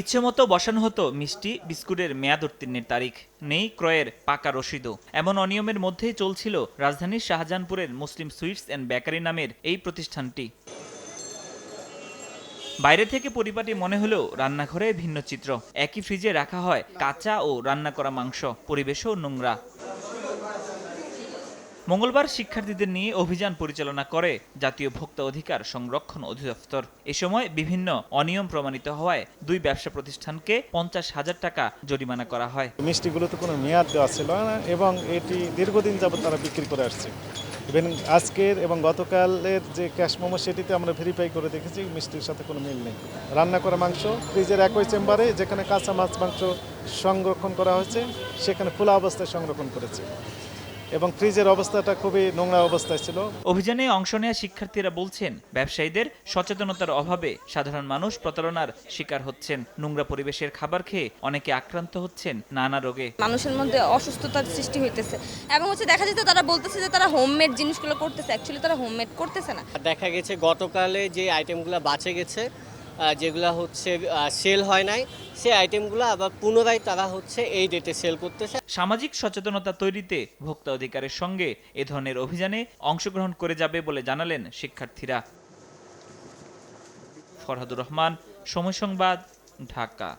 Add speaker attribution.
Speaker 1: ইচ্ছেমতো বসানো হতো মিষ্টি, বিস্কুটের মেয়াদ উত্তীর্ণের তারিখ। নেই ক্রয়ের পাকা রসিদও। এমন অনিয়মের মধ্যেই চলছিল রাজধানীর শাহজাহানপুরের মুসলিম সুইটস অ্যান্ড বেকারি নামের এই প্রতিষ্ঠানটি। বাইরে থেকে পরিপাটি মনে হলেও রান্নাঘরে ভিন্ন চিত্র। একই ফ্রিজে রাখা হয় কাঁচা ও রান্না করা মাংস। পরিবেশও নোংরা। মঙ্গলবার শিক্ষার্থীদের নিয়ে অভিযান পরিচালনা করে জাতীয় ভোক্তা অধিকার সংরক্ষণ অধিদপ্তর। এ সময় বিভিন্ন অনিয়ম প্রমাণিত হওয়ায় দুই ব্যবসা প্রতিষ্ঠানকে পঞ্চাশ হাজার টাকা জরিমানা করা হয়।
Speaker 2: মিষ্টিগুলোতে কোনো মেয়াদ দেওয়া ছিল না এবং এটি দীর্ঘদিন যাবত তারা বিক্রি করে আসছে। ইভেন আজকের এবং গতকালের যে ক্যাশ মোমো সেটিতে আমরা ভেরিফাই করে দেখেছি মিষ্টির সাথে কোনো মিল নেই। রান্না করা মাংস ফ্রিজের একই চেম্বারে যেখানে কাঁচা মাছ মাংস সংরক্ষণ করা হয়েছে, সেখানে খোলা অবস্থায় সংরক্ষণ করেছে। এবং ফ্রিজের অবস্থাটা খুবই নোংরা অবস্থায় ছিল।
Speaker 1: অভিযানে অংশ নেওয়া শিক্ষার্থীরা বলছেন ব্যবসায়ীদের সচেতনতার অভাবে সাধারণ মানুষ প্রতারণার শিকার হচ্ছেন। নোংরা পরিবেশের খাবার খেয়ে অনেকে আক্রান্ত হচ্ছেন নানা রোগে।
Speaker 3: মানুষের মধ্যে অসুস্থতার সৃষ্টি হইতেছে। এবং হচ্ছে দেখা যেত তারা বলতেছে যে তারা হোমমেড জিনিসগুলো করতেছে। অ্যাকচুয়ালি তারা হোমমেড করতেছে না।
Speaker 4: দেখা গেছে গতকালে যে আইটেমগুলো বাঁচে গেছে যেগুলো হচ্ছে সেল হয় নাই, সেই আইটেমগুলো আবার পুনরায় তারা হচ্ছে এই ডেটে সেল করতেছে
Speaker 1: সামাজিক সচেতনতা তৈরিতে ভোক্তা অধিকারের সঙ্গে এ ধরনের অভিযানে অংশগ্রহণ করে যাবে বলে জানালেন শিক্ষার্থীরা। ফরহাদুর রহমান, সময় সংবাদ, ঢাকা।